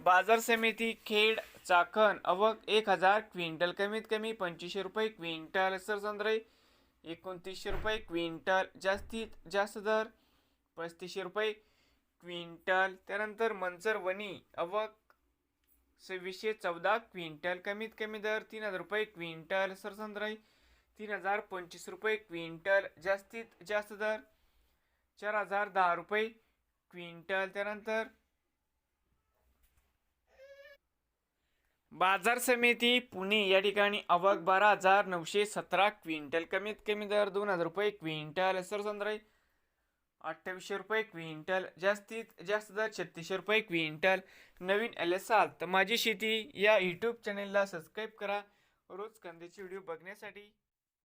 बाजार समिती खेड चाकण अवक एक हजार क्विंटल कमीत कमी पंचवीसशे रुपये क्विंटल सरसंद्रे एकोणतीसशे रुपये क्विंटल जास्तीत जास्त दर पस्तीसशे रुपये क्विंटल त्यानंतर मंचर वणी अवक सव्वीसशे चौदा क्विंटल कमीत कमी दर तीन हजार रुपये क्विंटल सरसंद्राई तीन हजार पंचवीस रुपये क्विंटल जास्तीत जास्त दर चार हजार दहा रुपये क्विंटल त्यानंतर बाजार समिती पुणे या ठिकाणी आवक बारा हजार नऊशे सतरा क्विंटल. कमीत कमी दर दोन हजार रुपये क्विंटल. सरसंद्राई अठ्ठावीसशे रुपये क्विंटल. जास्तीत जास्त दर छत्तीसशे रुपये क्विंटल. नवीन एल एस आल तर माझी शेती या यूट्यूब चॅनेलला सबस्क्राईब करा. रोज कांद्याचे व्हिडिओ बघण्यासाठी